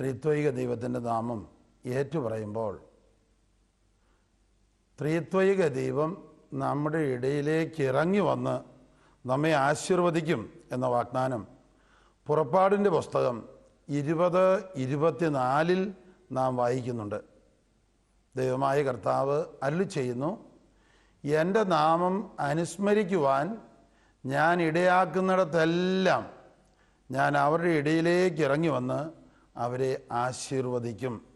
ത്രിത്വൈക ദൈവത്തിന്റെ നാമം ഏറ്റുപറയുമ്പോൾ ത്രിത്വൈക ദൈവം നമ്മുടെ ഇടയിലേക്ക് ഇറങ്ങി വന്ന് നമ്മെ ആശീർവദിക്കും എന്ന വാഗ്ദാനം. പുറപ്പാടിന്റെ പുസ്തകം ഇരുപത് ഇരുപത്തിനാലിൽ നാം വായിക്കുന്നുണ്ട്. ദൈവമായ കർത്താവ് അല്ലു ചെയ്യുന്നു എന്റെ നാമം അനുസ്മരിക്കുവാൻ ഞാൻ ഇടയാക്കുന്നിടത്തെല്ലാം ഞാൻ അവരുടെ ഇടയിലേക്ക് ഇറങ്ങി വന്ന് അവരെ ആശീർവദിക്കും.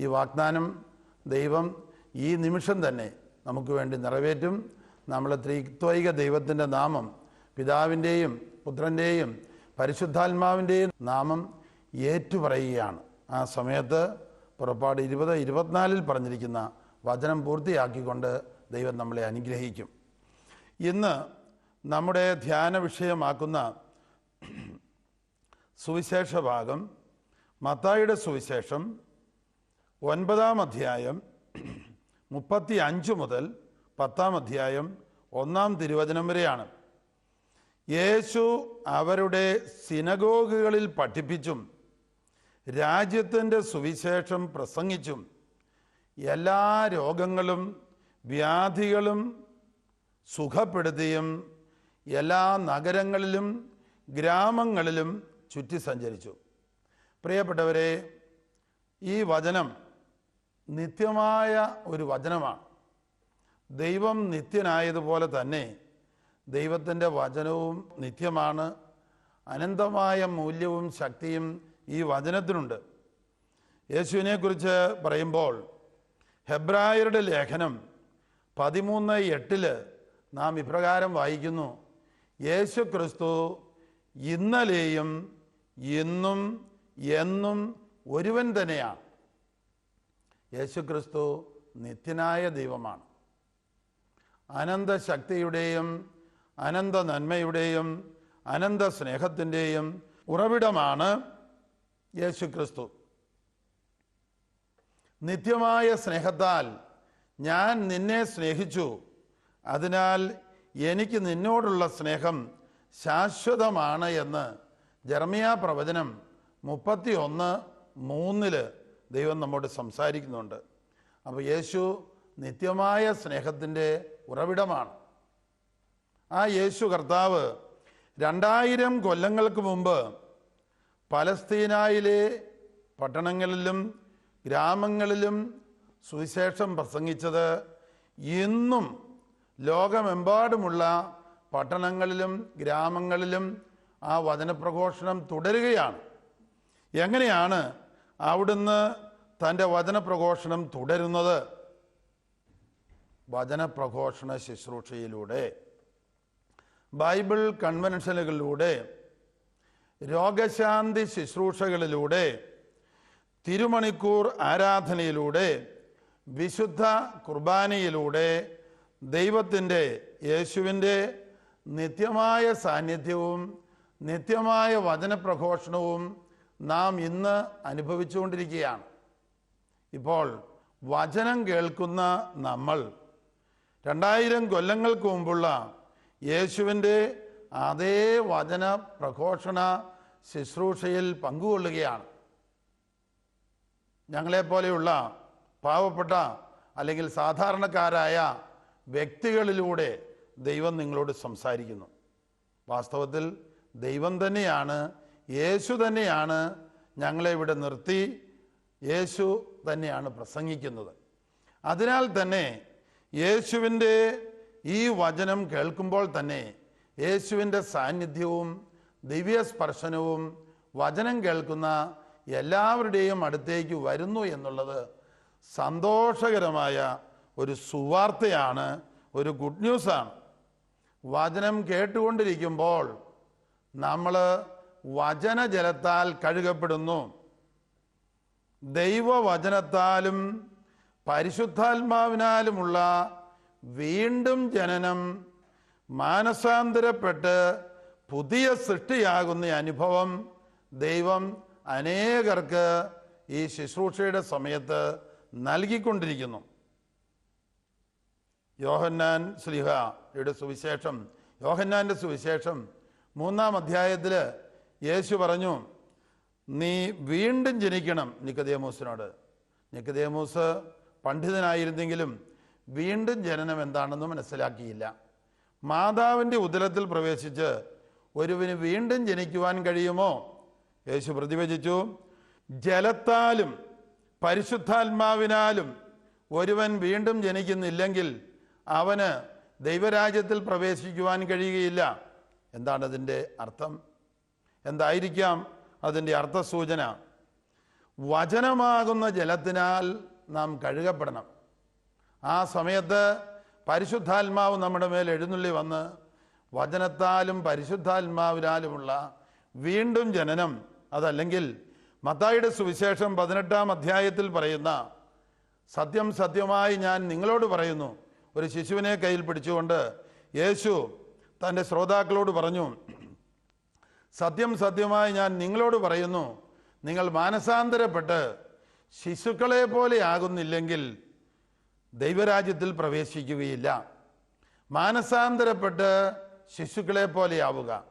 ഈ വാഗ്ദാനം ദൈവം ഈ നിമിഷം തന്നെ നമുക്ക് വേണ്ടി നിറവേറ്റും. നമ്മൾ ത്രിത്വൈക ദൈവത്തിന്റെ നാമം പിതാവിന്റെയും പുത്രന്റെയും പരിശുദ്ധാത്മാവിന്റെയും നാമം ഏറ്റുപറയുകയാണ്. ആ സമയത്ത് പുറപ്പാട് ഇരുപത് ഇരുപത്തിനാലിൽ പറഞ്ഞിരിക്കുന്ന വചനം പൂർത്തിയാക്കിക്കൊണ്ട് ദൈവം നമ്മളെ അനുഗ്രഹിക്കും. ഇന്ന് നമ്മുടെ ധ്യാന വിഷയമാക്കുന്ന സുവിശേഷ ഭാഗം മത്തായിയുടെ സുവിശേഷം ഒൻപതാം അധ്യായം മുപ്പത്തി അഞ്ച് മുതൽ പത്താം അധ്യായം ഒന്നാം തിരുവചനം വരെയാണ്. യേശു അവരുടെ സിനഗോഗുകളിൽ പഠിപ്പിച്ചും രാജ്യത്തിന്റെ സുവിശേഷം പ്രസംഗിച്ചും എല്ലാ രോഗങ്ങളും വ്യാധികളും സുഖപ്പെടുത്തിയും എല്ലാ നഗരങ്ങളിലും ഗ്രാമങ്ങളിലും ചുറ്റി സഞ്ചരിച്ചു പ്രിയപ്പെട്ടവരെ ഈ വചനം നിത്യമായ ഒരു വചനമാണ്. ദൈവം നിത്യനായതുപോലെ തന്നെ ദൈവത്തിന്റെ വചനവും നിത്യമാണ്. അനന്തമായ മൂല്യവും ശക്തിയും ഈ വചനത്തിനുണ്ട്. യേശുവിനെക്കുറിച്ച് പറയുമ്പോൾ ഹെബ്രായരുടെ ലേഖനം പതിമൂന്ന് എട്ടിൽ നാം ഇപ്രകാരം വായിക്കുന്നു. യേശു ക്രിസ്തു ഇന്നലെയും ഇന്നും എന്നും ഒരുവൻ തന്നെയാണ്. യേശുക്രിസ്തു നിത്യനായ ദൈവമാണ്. അനന്ത ശക്തിയുടെയും അനന്ത നന്മയുടെയും അനന്ത സ്നേഹത്തിന്റെയും ഉറവിടമാണ് യേശുക്രിസ്തു. നിത്യമായ സ്നേഹത്താൽ ഞാൻ നിന്നെ സ്നേഹിച്ചു. അതിനാൽ എനിക്ക് നിന്നോടുള്ള സ്നേഹം ശാശ്വതമാണ് എന്ന് ജർമിയ പ്രവചനം മുപ്പത്തി ഒന്ന് മൂന്നിൽ ദൈവം നമ്മോട് സംസാരിക്കുന്നുണ്ട്. അപ്പോൾ യേശു നിത്യമായ സ്നേഹത്തിന്റെ ഉറവിടമാണ്. ആ യേശു കർത്താവ് രണ്ടായിരം കൊല്ലങ്ങൾക്ക് മുമ്പ് പലസ്തീനായിലെ പട്ടണങ്ങളിലും ഗ്രാമങ്ങളിലും സുവിശേഷം പ്രസംഗിച്ചത് ഇന്നും ലോകമെമ്പാടുമുള്ള പട്ടണങ്ങളിലും ഗ്രാമങ്ങളിലും ആ വചനപ്രഘോഷണം തുടരുകയാണ്. എങ്ങനെയാണ് അവിടുന്ന് തന്റെ വചനപ്രഘോഷണം തുടരുന്നത്? വചനപ്രഘോഷണ ശുശ്രൂഷയിലൂടെ ബൈബിൾ കൺവെൻഷനുകളിലൂടെ രോഗശാന്തി ശുശ്രൂഷകളിലൂടെ തിരുമണിക്കൂർ ആരാധനയിലൂടെ വിശുദ്ധ കുർബാനയിലൂടെ ദൈവത്തിന്റെ യേശുവിന്റെ നിത്യമായ സാന്നിധ്യവും നിത്യമായ വചനപ്രഘോഷണവും നാം ഇന്ന് അനുഭവിച്ചുകൊണ്ടിരിക്കുകയാണ്. ഇപ്പോൾ വചനം കേൾക്കുന്ന നമ്മൾ രണ്ടായിരം കൊല്ലങ്ങൾക്ക് മുമ്പുള്ള യേശുവിന്റെ അതേ വചന പ്രഘോഷണ ശുശ്രൂഷയിൽ പങ്കുകൊള്ളുകയാണ്. ഞങ്ങളെപ്പോലെയുള്ള പാവപ്പെട്ട അല്ലെങ്കിൽ സാധാരണക്കാരായ വ്യക്തികളിലൂടെ ദൈവം നിങ്ങളോട് സംസാരിക്കുന്നു. വാസ്തവത്തിൽ ദൈവം തന്നെയാണ് യേശു തന്നെയാണ് ഞങ്ങളെ ഇവിടെ നിർത്തി യേശു തന്നെയാണ് പ്രസംഗിക്കുന്നത്. അതിനാൽ തന്നെ യേശുവിന്റെ ഈ വചനം കേൾക്കുമ്പോൾ തന്നെ യേശുവിന്റെ സാന്നിധ്യവും ദിവ്യസ്പർശനവും വചനം കേൾക്കുന്ന എല്ലാവരുടെയും അടുത്തേക്ക് വരുന്നു എന്നുള്ളത് സന്തോഷകരമായ ഒരു സുവാർത്തയാണ് ഒരു ഗുഡ് ന്യൂസാണ്. വചനം കേട്ടുകൊണ്ടിരിക്കുമ്പോൾ നമ്മൾ വചനജലത്താൽ കഴുകപ്പെടുന്നു. ദൈവവചനത്താലും പരിശുദ്ധാത്മാവിനാലുമുള്ള വീണ്ടും ജനനം മാനസാന്തരപ്പെട്ട് പുതിയ സൃഷ്ടിയാകുന്ന അനുഭവം ദൈവം അനേകർക്ക് ഈ ശുശ്രൂഷയുടെ സമയത്ത് നൽകിക്കൊണ്ടിരിക്കുന്നു. യോഹന്നാൻ സ്ലിഹയുടെ സുവിശേഷം യോഹന്നാന്റെ സുവിശേഷം മൂന്നാം അധ്യായത്തിൽ യേശു പറഞ്ഞു നീ വീണ്ടും ജനിക്കണം നിക്കതേമൂസിനോട് നിക്കതേമൂസ് പണ്ഡിതനായിരുന്നെങ്കിലും വീണ്ടും ജനനം എന്താണെന്ന് മനസ്സിലാക്കിയില്ല. മാതാവിന്റെ ഉദരത്തിൽ പ്രവേശിച്ച് ഒരുവിന് വീണ്ടും ജനിക്കുവാൻ കഴിയുമോ? യേശു പ്രതിവചിച്ചു ജലത്താലും പരിശുദ്ധാത്മാവിനാലും ഒരുവൻ വീണ്ടും ജനിക്കുന്നില്ലെങ്കിൽ അവന് ദൈവരാജ്യത്തിൽ പ്രവേശിക്കുവാൻ കഴിയുകയില്ല. എന്താണ് അതിന്റെ അർത്ഥം? എന്തായിരിക്കാം അതിന്റെ അർത്ഥസൂചന? വചനമാകുന്ന ജലത്തിനാൽ നാം കഴുകപ്പെടണം. ആ സമയത്ത് പരിശുദ്ധാത്മാവ് നമ്മുടെ മേൽ എഴുന്നള്ളി വന്ന് വചനത്താലും പരിശുദ്ധാത്മാവിനാലുമുള്ള വീണ്ടും ജനനം അതല്ലെങ്കിൽ മത്തായിയുടെ സുവിശേഷം പതിനെട്ടാം അധ്യായത്തിൽ പറയുന്ന സത്യം സത്യമായി ഞാൻ നിങ്ങളോട് പറയുന്നു. ഒരു ശിശുവിനെ കയ്യിൽ പിടിച്ചുകൊണ്ട് യേശു തന്റെ ശ്രോതാക്കളോട് പറഞ്ഞു സത്യം സത്യമായി ഞാൻ നിങ്ങളോട് പറയുന്നു. നിങ്ങൾ മാനസാന്തരപ്പെട്ട് ശിശുക്കളെ പോലെ ആകുന്നില്ലെങ്കിൽ ദൈവരാജ്യത്തിൽ പ്രവേശിക്കുകയില്ല. മാനസാന്തരപ്പെട്ട് ശിശുക്കളെ പോലെ ആവുക.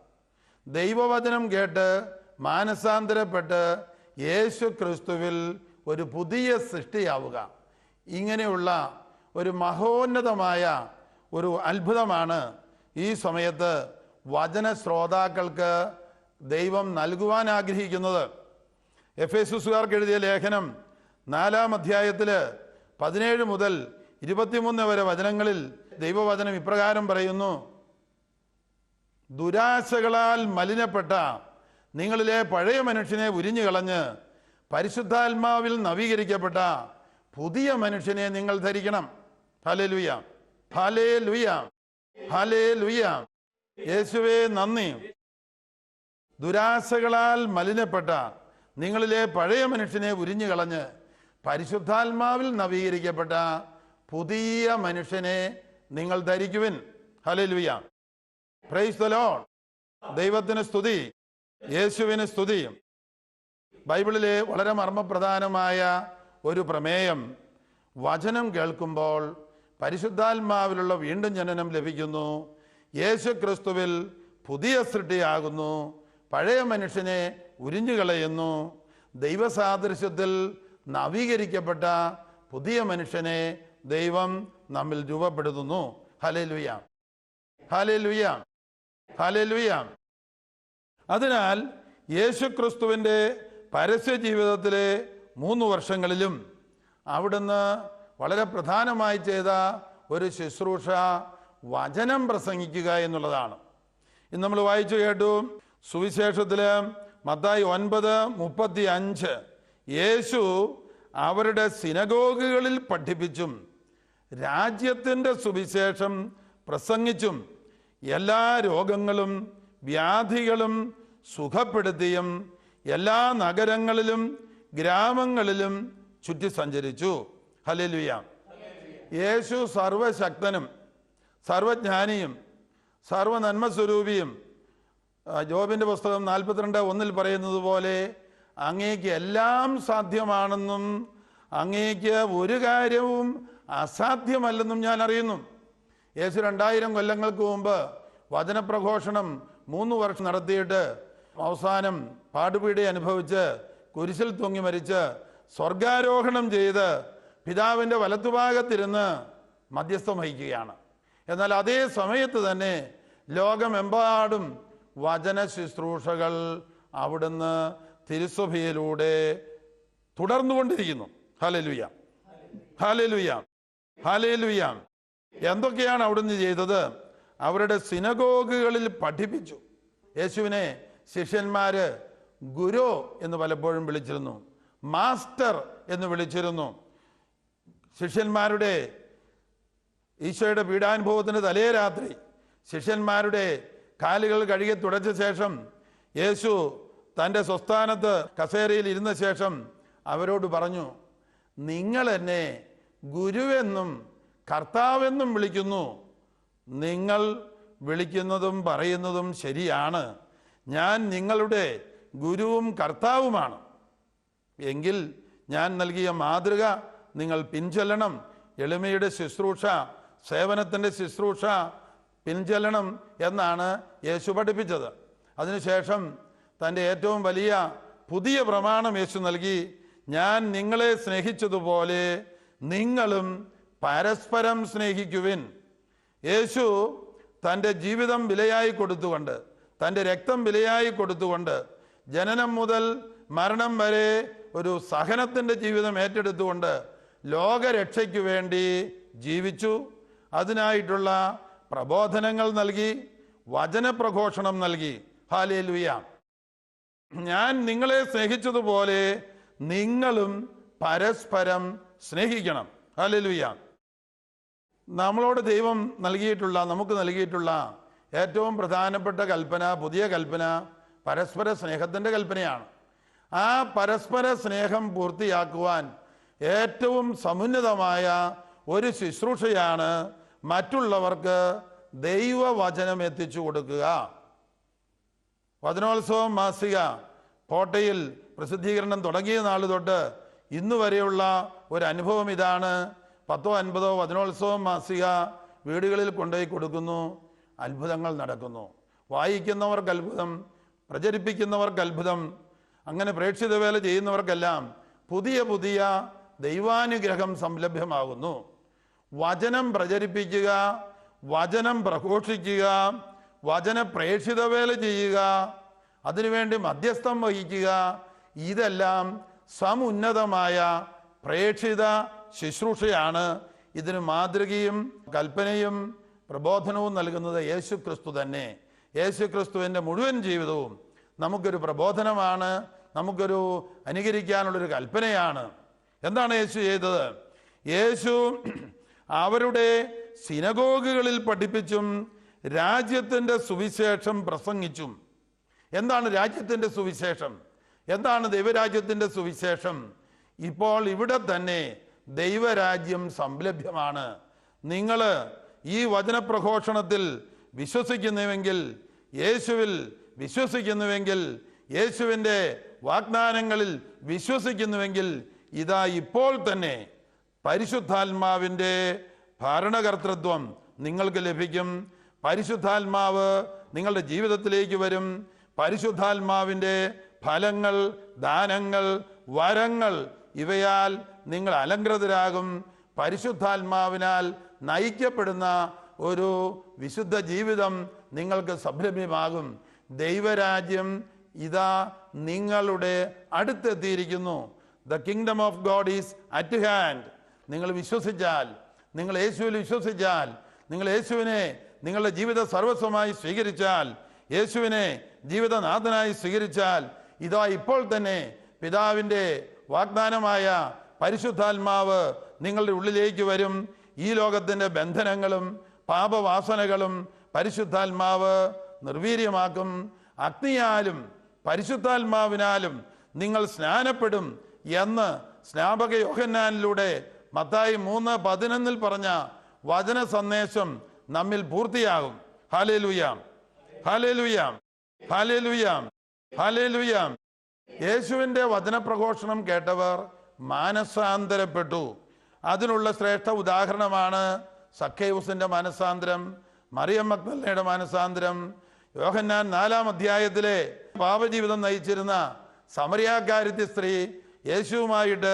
ദൈവവചനം കേട്ട് മാനസാന്തരപ്പെട്ട് യേശു ക്രിസ്തുവിൽ ഒരു പുതിയ സൃഷ്ടിയാവുക. ഇങ്ങനെയുള്ള ഒരു മഹോന്നതമായ ഒരു അത്ഭുതമാണ് ഈ സമയത്ത് വചന ശ്രോതാക്കൾക്ക് ദൈവം നൽകുവാൻ ആഗ്രഹിക്കുന്നത്. എഫ് എസുസുകാർക്ക് എഴുതിയ ലേഖനം നാലാം അധ്യായത്തിൽ പതിനേഴ് മുതൽ ഇരുപത്തിമൂന്ന് വരെ വചനങ്ങളിൽ ദൈവവചനം ഇപ്രകാരം പറയുന്നു. ദുരാശകളാൽ മലിനപ്പെട്ട നിങ്ങളിലെ പഴയ മനുഷ്യനെ ഉരിഞ്ഞു കളഞ്ഞ് പരിശുദ്ധാത്മാവിൽ നവീകരിക്കപ്പെട്ട പുതിയ മനുഷ്യനെ നിങ്ങൾ ധരിക്കണം. ഹലേ ലുയ ഹലേ ലുയ ഹലേ ലുയ യേശുവേ നന്ദി. ദുരാശകളാൽ മലിനപ്പെട്ട നിങ്ങളിലെ പഴയ മനുഷ്യനെ ഉരിഞ്ഞു കളഞ്ഞ് പരിശുദ്ധാത്മാവിൽ നവീകരിക്കപ്പെട്ട പുതിയ മനുഷ്യനെ നിങ്ങൾ ധരിക്കുവിൻ. ഹലലുയ പ്രൈസ് ദ ദൈവത്തിന് സ്തുതി. യേശുവിന് സ്തുതി. ബൈബിളിലെ വളരെ മർമ്മപ്രധാനമായ ഒരു പ്രമേയം. വചനം കേൾക്കുമ്പോൾ പരിശുദ്ധാത്മാവിലുള്ള വീണ്ടും ജനനം ലഭിക്കുന്നു. യേശു ക്രിസ്തുവിൽ പുതിയ സൃഷ്ടിയാകുന്നു. പഴയ മനുഷ്യനെ ഉരിഞ്ഞുകളയുന്നു ദൈവസാദൃശ്യത്തിൽ നവീകരിക്കപ്പെട്ട പുതിയ മനുഷ്യനെ ദൈവം നമ്മിൽ രൂപപ്പെടുത്തുന്നു. ഹലേ ലുയാം ഹലേ ലുയാം ഹലേ ലുയാം അതിനാൽ യേശു ക്രിസ്തുവിന്റെ പരസ്യ ജീവിതത്തിലെ മൂന്ന് വർഷങ്ങളിലും അവിടുന്ന് വളരെ പ്രധാനമായി ചെയ്ത ഒരു ശുശ്രൂഷ വചനം പ്രസംഗിക്കുക എന്നുള്ളതാണ്. ഇന്ന് നമ്മൾ വായിച്ചു കേട്ടു സുവിശേഷത്തിൽ മത്തായി ഒൻപത് മുപ്പത്തി അഞ്ച് യേശു അവരുടെ സിനഗോഗുകളിൽ പഠിപ്പിച്ചും രാജ്യത്തിന്റെ സുവിശേഷം പ്രസംഗിച്ചും എല്ലാ രോഗങ്ങളും വ്യാധികളും സുഖപ്പെടുത്തിയും എല്ലാ നഗരങ്ങളിലും ഗ്രാമങ്ങളിലും ചുറ്റി സഞ്ചരിച്ചു. ഹലലുയ യേശു സർവശക്തനും സർവജ്ഞാനിയും സർവനന്മസ്വരൂപിയും ആ, ജോബിന്റെ പുസ്തകം നാൽപ്പത്തിരണ്ട് ഒന്നിൽ പറയുന്നത് പോലെ അങ്ങേക്ക് എല്ലാം സാധ്യമാണെന്നും അങ്ങേക്ക് ഒരു കാര്യവും അസാധ്യമല്ലെന്നും ഞാൻ അറിയുന്നു. യേശു രണ്ടായിരം കൊല്ലങ്ങൾക്ക് മുമ്പ് വചനപ്രഘോഷണം മൂന്ന് വർഷം നടത്തിയിട്ട് അവസാനം പാടുപീടി അനുഭവിച്ച് കുരിശിൽ തൂങ്ങി മരിച്ച് സ്വർഗാരോഹണം ചെയ്ത് പിതാവിന്റെ വലത്തുഭാഗത്തിരുന്ന് മധ്യസ്ഥം വഹിക്കുകയാണ്. എന്നാൽ അതേ സമയത്ത് തന്നെ ലോകമെമ്പാടും വചന ശുശ്രൂഷകൾ അവിടുന്ന് തിരുസഭയിലൂടെ തുടർന്നുകൊണ്ടിരിക്കുന്നു. ഹലലുയ ഹലലുയ ഹലലുയ എന്തൊക്കെയാണ് അവിടുന്ന് ചെയ്തത്? അവരുടെ സിനഗോഗുകളിൽ പഠിപ്പിച്ചു. യേശുവിനെ ശിഷ്യന്മാര് ഗുരു എന്ന് പലപ്പോഴും വിളിച്ചിരുന്നു. മാസ്റ്റർ എന്ന് വിളിച്ചിരുന്നു. ശിഷ്യന്മാരുടെ ഈശോയുടെ പീഡാനുഭവത്തിന് തലേ രാത്രി ശിഷ്യന്മാരുടെ കാലുകൾ കഴുകി തുടച്ച ശേഷം യേശു തന്റെ സ്വസ്ഥാനത്ത് കസേരയിൽ ഇരുന്ന ശേഷം അവരോട് പറഞ്ഞു നിങ്ങൾ എന്നെ ഗുരുവെന്നും കർത്താവെന്നും വിളിക്കുന്നു. നിങ്ങൾ വിളിക്കുന്നതും പറയുന്നതും ശരിയാണ്. ഞാൻ നിങ്ങളുടെ ഗുരുവും കർത്താവുമാണ്. എങ്കിൽ ഞാൻ നൽകിയ മാതൃക നിങ്ങൾ പിൻചൊല്ലണം. എളിമയുടെ ശുശ്രൂഷ സേവനത്തിന്റെ ശുശ്രൂഷ പിൻചൊല്ലണം എന്നാണ് യേശു പഠിപ്പിച്ചത്. അതിനുശേഷം തന്റെ ഏറ്റവും വലിയ പുതിയ പ്രമാണം യേശു നൽകി ഞാൻ നിങ്ങളെ സ്നേഹിച്ചതുപോലെ നിങ്ങളും പരസ്പരം സ്നേഹിക്കുവിൻ. യേശു തന്റെ ജീവിതം വിലയായി കൊടുത്തുകൊണ്ട് തന്റെ രക്തം വിലയായി കൊടുത്തുകൊണ്ട് ജനനം മുതൽ മരണം വരെ ഒരു സഹനത്തിന്റെ ജീവിതം ഏറ്റെടുത്തുകൊണ്ട് ലോകരക്ഷയ്ക്ക് വേണ്ടി ജീവിച്ചു. അതിനായിട്ടുള്ള പ്രബോധനങ്ങൾ നൽകി വചനപ്രഘോഷണം നൽകി. ഹാലേ ഞാൻ നിങ്ങളെ സ്നേഹിച്ചതുപോലെ നിങ്ങളും പരസ്പരം സ്നേഹിക്കണം. ഹാലേ നമ്മളോട് ദൈവം നൽകിയിട്ടുള്ള നമുക്ക് നൽകിയിട്ടുള്ള ഏറ്റവും പ്രധാനപ്പെട്ട കൽപ്പന പുതിയ കൽപ്പന പരസ്പര സ്നേഹത്തിന്റെ കൽപ്പനയാണ്. ആ പരസ്പര സ്നേഹം പൂർത്തിയാക്കുവാൻ ഏറ്റവും സമുന്നതമായ ഒരു ശുശ്രൂഷയാണ് മറ്റുള്ളവർക്ക് ദൈവവചനം എത്തിച്ചു കൊടുക്കുക. വചനോത്സവം മാസിക കോട്ടയിൽ പ്രസിദ്ധീകരണം തുടങ്ങിയ നാൾ തൊട്ട് ഇന്ന് വരെയുള്ള ഒരു അനുഭവം ഇതാണ്. പത്തോ അൻപതോ വചനോത്സവം മാസിക വീടുകളിൽ കൊണ്ടുപോയി കൊടുക്കുന്നു. അത്ഭുതങ്ങൾ നടക്കുന്നു. വായിക്കുന്നവർക്ക് അത്ഭുതം പ്രചരിപ്പിക്കുന്നവർക്ക് അത്ഭുതം അങ്ങനെ പ്രേക്ഷിത വേല ചെയ്യുന്നവർക്കെല്ലാം പുതിയ പുതിയ ദൈവാനുഗ്രഹം സംലഭ്യമാകുന്നു. വചനം പ്രചരിപ്പിക്കുക വചനം പ്രഘോഷിക്കുക വചന പ്രേക്ഷിത വേല ചെയ്യുക അതിനുവേണ്ടി മധ്യസ്ഥം വഹിക്കുക ഇതെല്ലാം സമുന്നതമായ പ്രേക്ഷിത ശുശ്രൂഷയാണ്. ഇതിന് മാതൃകയും കൽപ്പനയും പ്രബോധനവും നൽകുന്നത് യേശു ക്രിസ്തു തന്നെ. യേശു ക്രിസ്തുവിന്റെ മുഴുവൻ ജീവിതവും നമുക്കൊരു പ്രബോധനമാണ് നമുക്കൊരു അനുകരിക്കാനുള്ളൊരു കൽപ്പനയാണ്. എന്താണ് യേശു ചെയ്തത്? യേശു അവരുടെ സിനഗോഗുകളിൽ പഠിപ്പിച്ചും രാജ്യത്തിന്റെ സുവിശേഷം പ്രസംഗിച്ചും. എന്താണ് രാജ്യത്തിന്റെ സുവിശേഷം? എന്താണ് ദൈവരാജ്യത്തിന്റെ സുവിശേഷം? ഇപ്പോൾ ഇവിടെ തന്നെ ദൈവരാജ്യം സംലഭ്യമാണ്. നിങ്ങൾ ഈ വചനപ്രഘോഷണത്തിൽ വിശ്വസിക്കുന്നുവെങ്കിൽ യേശുവിൽ വിശ്വസിക്കുന്നുവെങ്കിൽ യേശുവിന്റെ വാഗ്ദാനങ്ങളിൽ വിശ്വസിക്കുന്നുവെങ്കിൽ ഇതാ ഇപ്പോൾ തന്നെ പരിശുദ്ധാത്മാവിന്റെ ഭരണകർത്തൃത്വം നിങ്ങൾക്ക് ലഭിക്കും. പരിശുദ്ധാത്മാവ് നിങ്ങളുടെ ജീവിതത്തിലേക്ക് വരും. പരിശുദ്ധാത്മാവിന്റെ ഫലങ്ങൾ ദാനങ്ങൾ വരങ്ങൾ ഇവയാൽ നിങ്ങൾ അലങ്കൃതരാകും. പരിശുദ്ധാത്മാവിനാൽ നയിക്കപ്പെടുന്ന ഒരു വിശുദ്ധ ജീവിതം നിങ്ങൾക്ക് സംരംഭ്യമാകും. ദൈവരാജ്യം ഇതാ നിങ്ങളുടെ അടുത്തെത്തിയിരിക്കുന്നു. The kingdom of God is at hand നിങ്ങൾ വിശ്വസിച്ചാൽ നിങ്ങൾ യേശുവിൽ വിശ്വസിച്ചാൽ നിങ്ങൾ യേശുവിനെ നിങ്ങളുടെ ജീവിത സർവസ്വമായി സ്വീകരിച്ചാൽ യേശുവിനെ ജീവിതനാഥനായി സ്വീകരിച്ചാൽ ഇതാ ഇപ്പോൾ തന്നെ പിതാവിന്റെ വാഗ്ദാനമായ പരിശുദ്ധാത്മാവ് നിങ്ങളുടെ ഉള്ളിലേക്ക് വരും. ഈ ലോകത്തിന്റെ ബന്ധനങ്ങളും പാപവാസനകളും പരിശുദ്ധാത്മാവ് നിർവീര്യമാക്കും. അഗ്നിയാലും പരിശുദ്ധാത്മാവിനാലും നിങ്ങൾ സ്നാനപ്പെടും എന്ന് സ്നാപക യോഹന്നാനിലൂടെ മത്തായി മൂന്ന് പതിനൊന്നിൽ പറഞ്ഞ വചന സന്ദേശം നമ്മിൽ പൂർത്തിയാകും. ഹാലേലുയാം ഹാലേലുയാം ഹാലേലുയാം ഹാലേലുയാം യേശുവിന്റെ വചനപ്രഘോഷണം കേട്ടവർ മാനസാന്തരപ്പെട്ടു. അതിനുള്ള ശ്രേഷ്ഠ ഉദാഹരണമാണ് സഖ്യൂസിന്റെ മാനസാന്തരം മറിയം മക്നല്ലയുടെ മാനസാന്തരം യോഹന്നാൻ നാലാം അധ്യായത്തിലെ പാപജീവിതം നയിച്ചിരുന്ന സമരിയാക്കാരിത്തി സ്ത്രീ യേശുവുമായിട്ട്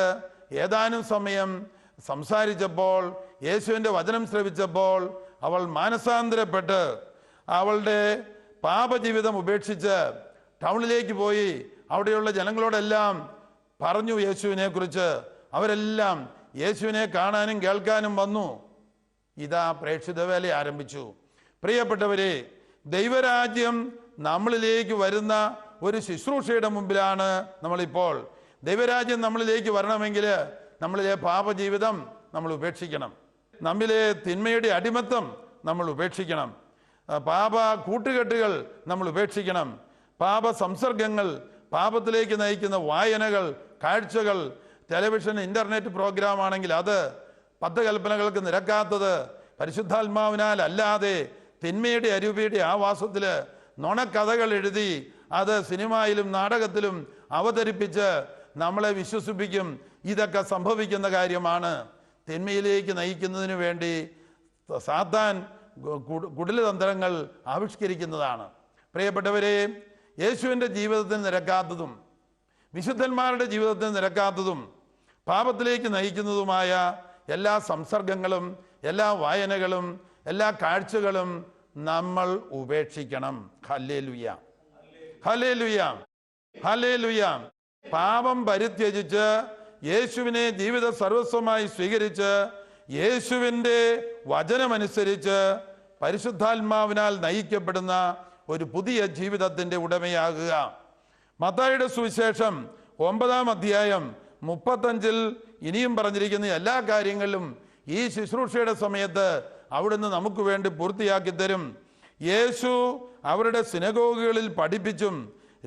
ഏതാനും സമയം സംസാരിച്ചപ്പോൾ യേശുവിന്റെ വചനം ശ്രവിച്ചപ്പോൾ അവൾ മാനസാന്തരപ്പെട്ട് അവളുടെ പാപജീവിതം ഉപേക്ഷിച്ച് ടൗണിലേക്ക് പോയി. അവിടെയുള്ള ജനങ്ങളോടെല്ലാം പറഞ്ഞു യേശുവിനെ കുറിച്ച് അവരെല്ലാം യേശുവിനെ കാണാനും കേൾക്കാനും വന്നു. ഇതാ പ്രേക്ഷിത വേല ആരംഭിച്ചു. പ്രിയപ്പെട്ടവരെ ദൈവരാജ്യം നമ്മളിലേക്ക് വരുന്ന ഒരു ശുശ്രൂഷയുടെ മുമ്പിലാണ് നമ്മളിപ്പോൾ. ദൈവരാജ്യം നമ്മളിലേക്ക് വരണമെങ്കിൽ നമ്മളിലെ പാപജീവിതം നമ്മൾ ഉപേക്ഷിക്കണം. നമ്മിലെ തിന്മയുടെ അടിമത്തം നമ്മൾ ഉപേക്ഷിക്കണം. പാപ കൂട്ടുകെട്ടുകൾ നമ്മൾ ഉപേക്ഷിക്കണം. പാപ സംസർഗങ്ങൾ പാപത്തിലേക്ക് നയിക്കുന്ന വായനകൾ കാഴ്ചകൾ ടെലിവിഷൻ ഇന്റർനെറ്റ് പ്രോഗ്രാം ആണെങ്കിൽ അത് പദ്ധകൽപ്പനകൾക്ക് നിരക്കാത്തത് പരിശുദ്ധാത്മാവിനാൽ അല്ലാതെ തിന്മയുടെ അരൂപിയുടെ ആവാസത്തിൽ നുണക്കഥകൾ എഴുതി അത് സിനിമയിലും നാടകത്തിലും അവതരിപ്പിച്ച് നമ്മളെ വിശ്വസിപ്പിക്കും. ഇതൊക്കെ സംഭവിക്കുന്ന കാര്യമാണ്. തിന്മയിലേക്ക് നയിക്കുന്നതിന് വേണ്ടി സാത്താൻ കുടിലതന്ത്രങ്ങൾ ആവിഷ്കരിക്കുന്നതാണ്. പ്രിയപ്പെട്ടവരെ യേശുവിന്റെ ജീവിതത്തിന് നിരക്കാത്തതും വിശുദ്ധന്മാരുടെ ജീവിതത്തിൽ നിരക്കാത്തതും പാപത്തിലേക്ക് നയിക്കുന്നതുമായ എല്ലാ സംസർഗങ്ങളും എല്ലാ വായനകളും എല്ലാ കാഴ്ചകളും നമ്മൾ ഉപേക്ഷിക്കണം. ഹലേ ലുയാം ഹലേ ലുയാം ഹലേ ലുയാം പാപം പരിത്യജിച്ച് യേശുവിനെ ജീവിത സർവസ്വമായി സ്വീകരിച്ച് യേശുവിന്റെ വചനമനുസരിച്ച് പരിശുദ്ധാത്മാവിനാൽ നയിക്കപ്പെടുന്ന ഒരു പുതിയ ജീവിതത്തിന്റെ ഉടമയാകുക. മത്തായിയുടെ സുവിശേഷം ഒമ്പതാം അധ്യായം മുപ്പത്തഞ്ചിൽ ഇനിയും പറഞ്ഞിരിക്കുന്ന എല്ലാ കാര്യങ്ങളിലും ഈ ശുശ്രൂഷയുടെ സമയത്ത് അവിടുന്ന് നമുക്ക് വേണ്ടി പൂർത്തിയാക്കി തരും. യേശു അവരുടെ സിനഗോഗുകളിൽ പഠിപ്പിച്ചും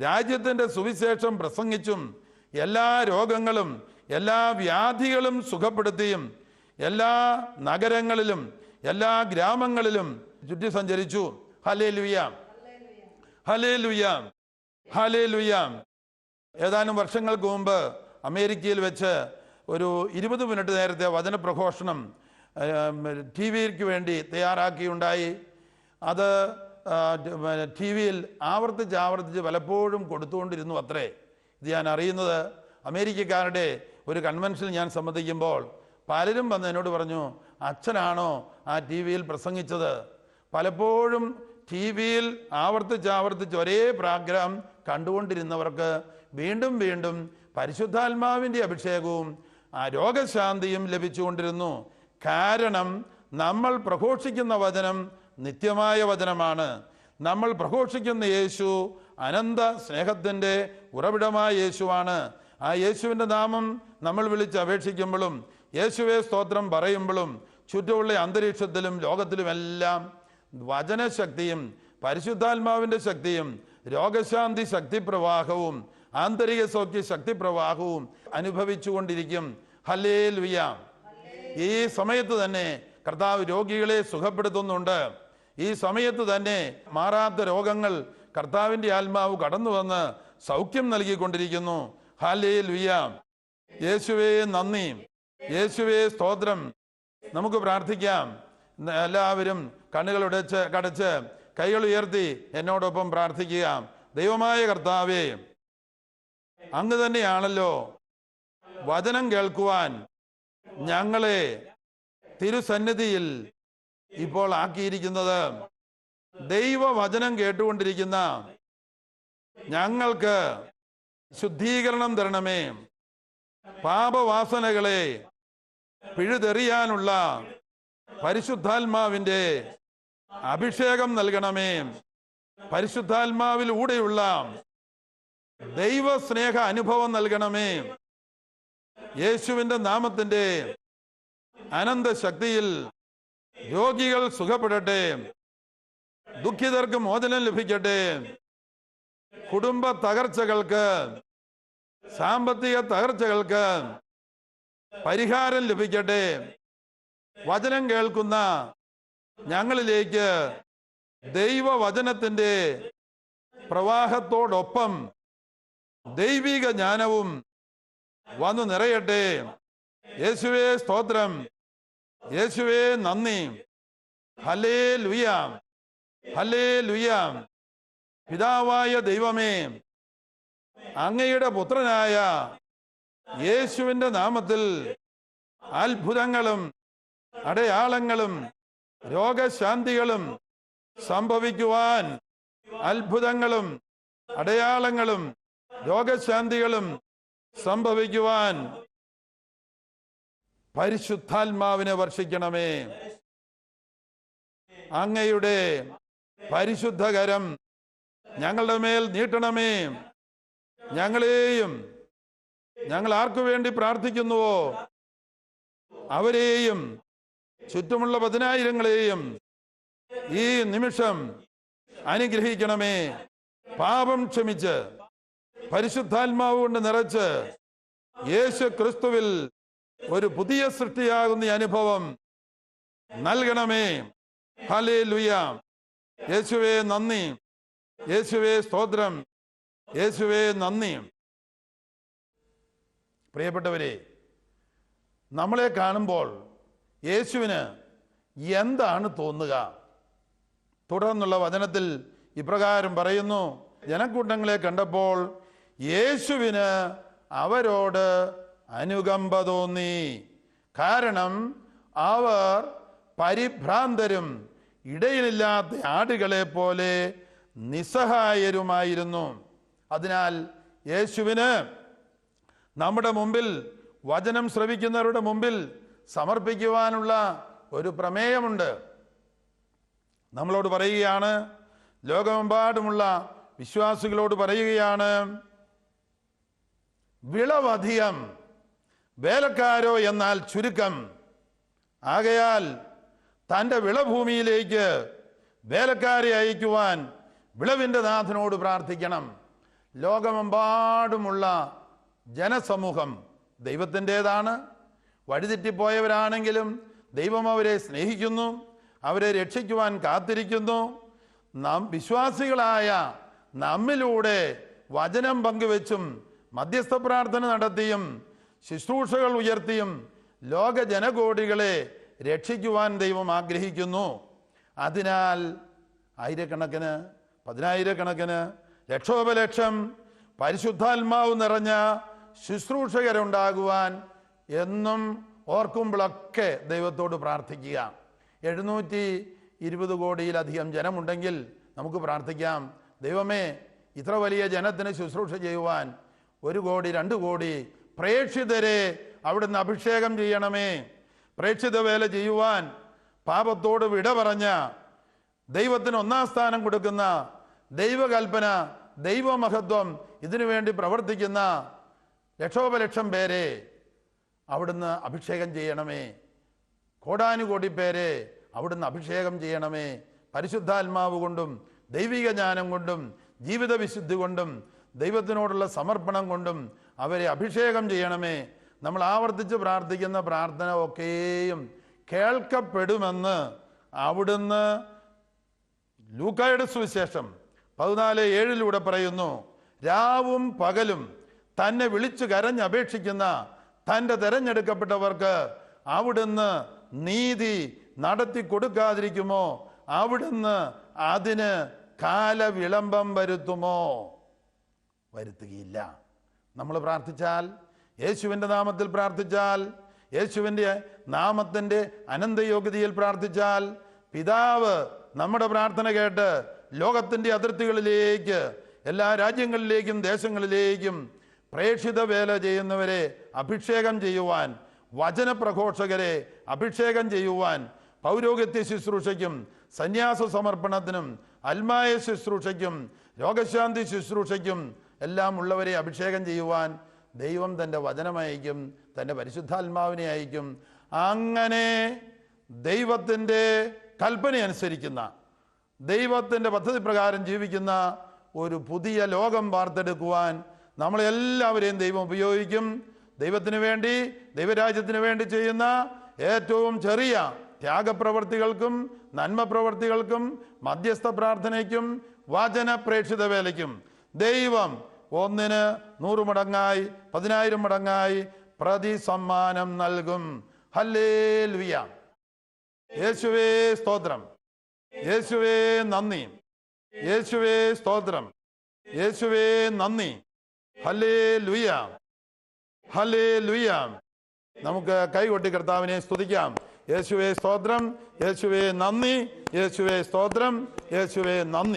രാജ്യത്തിന്റെ സുവിശേഷം പ്രസംഗിച്ചും എല്ലാ രോഗങ്ങളും എല്ലാ വ്യാധികളും സുഖപ്പെടുത്തിയും എല്ലാ നഗരങ്ങളിലും എല്ലാ ഗ്രാമങ്ങളിലും ചുറ്റി സഞ്ചരിച്ചു. ഹലേ ലുയാം ഹലേ ലുയാം ഹലേ ലുയാം ഏതാനും വർഷങ്ങൾക്ക് മുമ്പ് അമേരിക്കയിൽ വെച്ച് ഒരു ഇരുപത് മിനിറ്റ് നേരത്തെ വചന പ്രഘോഷണം ടി വിക്ക് വേണ്ടി തയ്യാറാക്കിയുണ്ടായി. അത് ടി വിയിൽ ആവർത്തിച്ച് ആവർത്തിച്ച് പലപ്പോഴും കൊടുത്തുകൊണ്ടിരുന്നു അത്രേ. ഇത് ഞാൻ അറിയുന്നത് അമേരിക്കക്കാരുടെ ഒരു കൺവെൻഷനിൽ ഞാൻ സംബന്ധിക്കുമ്പോൾ പലരും വന്ന് എന്നോട് പറഞ്ഞു അച്ഛനാണോ ആ ടി വിയിൽ പ്രസംഗിച്ചത്? പലപ്പോഴും ടി വിയിൽ ആവർത്തിച്ച് ആവർത്തിച്ച് ഒരേ പ്രോഗ്രാം കണ്ടുകൊണ്ടിരുന്നവർക്ക് വീണ്ടും വീണ്ടും പരിശുദ്ധാത്മാവിന്റെ അഭിഷേകവും ആ രോഗശാന്തിയും ലഭിച്ചുകൊണ്ടിരുന്നു. കാരണം നമ്മൾ പ്രഘോഷിക്കുന്ന വചനം നിത്യമായ വചനമാണ്. നമ്മൾ പ്രഘോഷിക്കുന്ന യേശു അനന്ത സ്നേഹത്തിന്റെ ഉറവിടമായ യേശുവാണ്. ആ യേശുവിന്റെ നാമം നമ്മൾ വിളിച്ച് അപേക്ഷിക്കുമ്പോഴും യേശുവെ സ്തോത്രം പറയുമ്പോഴും ചുറ്റുമുള്ള അന്തരീക്ഷത്തിലും ലോകത്തിലുമെല്ലാം വചനശക്തിയും പരിശുദ്ധാത്മാവിന്റെ ശക്തിയും രോഗശാന്തി ശക്തിപ്രവാഹവും ആന്തരിക സൗഖ്യ ശക്തിപ്രവാഹവും അനുഭവിച്ചുകൊണ്ടിരിക്കും. ഹലേ ലുയ ഈ സമയത്ത് തന്നെ കർത്താവ് രോഗികളെ സുഖപ്പെടുത്തുന്നുണ്ട്. ഈ സമയത്ത് തന്നെ മാറാത്ത രോഗങ്ങൾ കർത്താവിന്റെ ആത്മാവ് കടന്നു വന്ന് സൗഖ്യം നൽകിക്കൊണ്ടിരിക്കുന്നു. ഹാലേ യേശുവേ നന്ദി. യേശുവേ സ്തോത്രം. നമുക്ക് പ്രാർത്ഥിക്കാം. എല്ലാവരും കണ്ണുകൾ ഉടച്ച് കടച്ച് കൈകൾ ഉയർത്തി എന്നോടൊപ്പം പ്രാർത്ഥിക്കുക. ദൈവമായ കർത്താവേ അങ്ങ് തന്നെയാണല്ലോ വചനം കേൾക്കുവാൻ ഞങ്ങളെ തിരുസന്നിധിയിൽ ഇപ്പോൾ ആക്കിയിരിക്കുന്നത്. ദൈവവചനം കേട്ടുകൊണ്ടിരിക്കുന്ന ഞങ്ങൾക്ക് ശുദ്ധീകരണം തരണമേ. പാപവാസനകളെ പിഴുതെറിയാനുള്ള പരിശുദ്ധാത്മാവിന്റെ അഭിഷേകം നൽകണമേ. പരിശുദ്ധാത്മാവിലൂടെയുള്ള ദൈവസ്നേഹ അനുഭവം നൽകണമേ. യേശുവിന്റെ നാമത്തിന്റെ അനന്ത ശക്തിയിൽ രോഗികൾ സുഖപ്പെടട്ടെ. ദുഃഖിതർക്ക് മോചനം ലഭിക്കട്ടെ. കുടുംബ തകർച്ചകൾക്ക് സാമ്പത്തിക തകർച്ചകൾക്ക് പരിഹാരം ലഭിക്കട്ടെ. വചനം കേൾക്കുന്ന ഞങ്ങളിലേക്ക് ദൈവവചനത്തിന്റെ പ്രവാഹത്തോടൊപ്പം ദൈവിക ജ്ഞാനവും വന്നു നിറയട്ടെ. യേശുവേ സ്തോത്രം. യേശുവേ നന്ദി. ഹലേ ലുയാം ഹലേ ലുയാം പിതാവായ ദൈവമേ അങ്ങയുടെ പുത്രനായ യേശുവിന്റെ നാമത്തിൽ അത്ഭുതങ്ങളും അടയാളങ്ങളും രോഗശാന്തികളും സംഭവിക്കുവാൻ അത്ഭുതങ്ങളും അടയാളങ്ങളും രോഗശാന്തികളും സംഭവിക്കുവാൻ പരിശുദ്ധാത്മാവിനെ വർഷിക്കണമേ. അങ്ങയുടെ പരിശുദ്ധകരം ഞങ്ങളുടെ മേൽ നീട്ടണമേ. ഞങ്ങളെയും ഞങ്ങൾ ആർക്കു വേണ്ടി പ്രാർത്ഥിക്കുന്നുവോ? അവരെയും ചുറ്റുമുള്ള പതിനായിരങ്ങളെയും ഈ നിമിഷം അനുഗ്രഹിക്കണമേ. പാപം ക്ഷമിച്ച് പരിശുദ്ധാത്മാവ് കൊണ്ട് നിറച്ച് യേശു ക്രിസ്തുവിൽ ഒരു പുതിയ സൃഷ്ടിയാകുന്ന അനുഭവം നൽകണമേ. ഹലേ ലുയ യേശുവേ നന്ദി. യേശുവേ സ്തോത്രം. യേശുവേ നന്ദി. പ്രിയപ്പെട്ടവരെ നമ്മളെ കാണുമ്പോൾ യേശുവിന് എന്താണ് തോന്നുക? തുടർന്നുള്ള വചനത്തിൽ ഇപ്രകാരം പറയുന്നു ജനക്കൂട്ടങ്ങളെ കണ്ടപ്പോൾ യേശുവിന് അവരോട് അനുകമ്പ തോന്നി. കാരണം അവർ പരിഭ്രാന്തരും ഇടയിലില്ലാത്ത ആടുകളെ പോലെ നിസ്സഹായരുമായിരുന്നു. അതിനാൽ യേശുവിന് നമ്മുടെ മുമ്പിൽ വചനം ശ്രവിക്കുന്നവരുടെ മുമ്പിൽ സമർപ്പിക്കുവാനുള്ള ഒരു പ്രമേയമുണ്ട്. നമ്മളോട് പറയുകയാണ് ലോകമെമ്പാടുമുള്ള വിശ്വാസികളോട് പറയുകയാണ് വിളവധികം വേലക്കാരോ എന്നാൽ ചുരുക്കം. ആകയാൽ തന്റെ വിളഭൂമിയിലേക്ക് വേലക്കാരെ അയക്കുവാൻ വിളവിന്റെ നാഥനോട് പ്രാർത്ഥിക്കണം. ലോകമെമ്പാടുമുള്ള ജനസമൂഹം ദൈവത്തിന്റെതാണ്. വഴിതെറ്റിപ്പോയവരാണെങ്കിലും ദൈവം അവരെ സ്നേഹിക്കുന്നു അവരെ രക്ഷിക്കുവാൻ കാത്തിരിക്കുന്നു. നാം വിശ്വാസികളായ നമ്മിലൂടെ വചനം പങ്കുവെച്ചും മധ്യസ്ഥ പ്രാർത്ഥന നടത്തിയും ശുശ്രൂഷകൾ ഉയർത്തിയും ലോക ജനകോടികളെ രക്ഷിക്കുവാൻ ദൈവം ആഗ്രഹിക്കുന്നു. അതിനാൽ ആയിരക്കണക്കിന് പതിനായിരക്കണക്കിന് ലക്ഷോപലക്ഷം പരിശുദ്ധാത്മാവ് നിറഞ്ഞ ശുശ്രൂഷകരുണ്ടാകുവാൻ എന്നും ഓർക്കുമ്പോഴൊക്കെ ദൈവത്തോട് പ്രാർത്ഥിക്കുക. എഴുന്നൂറ്റി ഇരുപത് കോടിയിലധികം ജനമുണ്ടെങ്കിൽ നമുക്ക് പ്രാർത്ഥിക്കാം. ദൈവമേ ഇത്ര വലിയ ജനത്തിന് ശുശ്രൂഷ ചെയ്യുവാൻ ഒരു കോടി രണ്ട് കോടി പ്രേക്ഷിതരെ അവിടുന്ന് അഭിഷേകം ചെയ്യണമേ. പ്രേക്ഷിത വേല ചെയ്യുവാൻ പാപത്തോട് വിട പറഞ്ഞ ദൈവത്തിന് ഒന്നാം സ്ഥാനം കൊടുക്കുന്ന ദൈവകൽപ്പന ദൈവമഹത്വം ഇതിനു വേണ്ടി പ്രവർത്തിക്കുന്ന ലക്ഷോപലക്ഷം പേരെ അവിടുന്ന് അഭിഷേകം ചെയ്യണമേ. കോടാനുകോടി പേരെ അവിടുന്ന് അഭിഷേകം ചെയ്യണമേ. പരിശുദ്ധാത്മാവ് കൊണ്ടും ദൈവിക ജ്ഞാനം കൊണ്ടും ജീവിത വിശുദ്ധി കൊണ്ടും ദൈവത്തിനോടുള്ള സമർപ്പണം കൊണ്ടും അവരെ അഭിഷേകം ചെയ്യണമേ. നമ്മൾ ആവർത്തിച്ച് പ്രാർത്ഥിക്കുന്ന പ്രാർത്ഥന ഒക്കെയും കേൾക്കപ്പെടുമെന്ന് അവിടുന്ന് ലൂക്കായുടെ സുവിശേഷം പതിനാല് ഏഴിലൂടെ പറയുന്നു രാവും പകലും തന്നെ വിളിച്ചു കരഞ്ഞപേക്ഷിക്കുന്ന തന്റെ തെരഞ്ഞെടുക്കപ്പെട്ടവർക്ക് അവിടുന്ന് നീതി നടത്തി കൊടുക്കാതിരിക്കുമോ? അവിടുന്ന് അതിന് കാലവിളംബം വരുത്തുമോ? വരുത്തുകയില്ല. നമ്മൾ പ്രാർത്ഥിച്ചാൽ യേശുവിന്റെ നാമത്തിൽ പ്രാർത്ഥിച്ചാൽ യേശുവിന്റെ നാമത്തിന്റെ അനന്തയോഗ്യതയിൽ പ്രാർത്ഥിച്ചാൽ പിതാവ് നമ്മുടെ പ്രാർത്ഥന കേട്ട് ലോകത്തിന്റെ അതിർത്തികളിലേക്ക് എല്ലാ രാജ്യങ്ങളിലേക്കും ദേശങ്ങളിലേക്കും പ്രേക്ഷിത വേല ചെയ്യുന്നവരെ അഭിഷേകം ചെയ്യുവാൻ വചനപ്രഘോഷകരെ അഭിഷേകം ചെയ്യുവാൻ പൗരോഗത്യ ശുശ്രൂഷയ്ക്കും സന്യാസ സമർപ്പണത്തിനും അൽമായ ശുശ്രൂഷയ്ക്കും രോഗശാന്തി ശുശ്രൂഷയ്ക്കും എല്ലാം ഉള്ളവരെ അഭിഷേകം ചെയ്യുവാൻ ദൈവം തന്റെ വചനമയക്കും തന്റെ പരിശുദ്ധാത്മാവിനെ അയക്കും അങ്ങനെ ദൈവത്തിന്റെ കൽപ്പന അനുസരിക്കുന്ന ദൈവത്തിന്റെ പദ്ധതി പ്രകാരം ജീവിക്കുന്ന ഒരു പുതിയ ലോകം വാർത്തെടുക്കുവാൻ നമ്മളെല്ലാവരെയും ദൈവം ഉപയോഗിക്കും. ദൈവത്തിന് വേണ്ടി ദൈവരാജ്യത്തിന് വേണ്ടി ചെയ്യുന്ന ഏറ്റവും ചെറിയ ത്യാഗപ്രവർത്തികൾക്കും നന്മ പ്രവർത്തികൾക്കും മധ്യസ്ഥ പ്രാർത്ഥനയ്ക്കും വചന പ്രേക്ഷിത വേലയ്ക്കും ദൈവം ഒന്നിന് നൂറ് മടങ്ങായി പതിനായിരം മടങ്ങായി പ്രതി സമ്മാനം നൽകും. ഹല്ലേ യേശുവേ സ്തോത്രം. യേശുവേ നന്ദി. യേശുവേ സ്തോത്രം. യേശുവേ നന്ദി. ഹലേ ലുയ ഹലേ ലുയ നമുക്ക് കൈകൊട്ടി കർത്താവിനെ സ്തുതിക്കാം. യേശുവേ സ്തോത്രം. യേശുവേ നന്ദി. യേശുവേ സ്തോത്രം. യേശുവേ നന്ദി.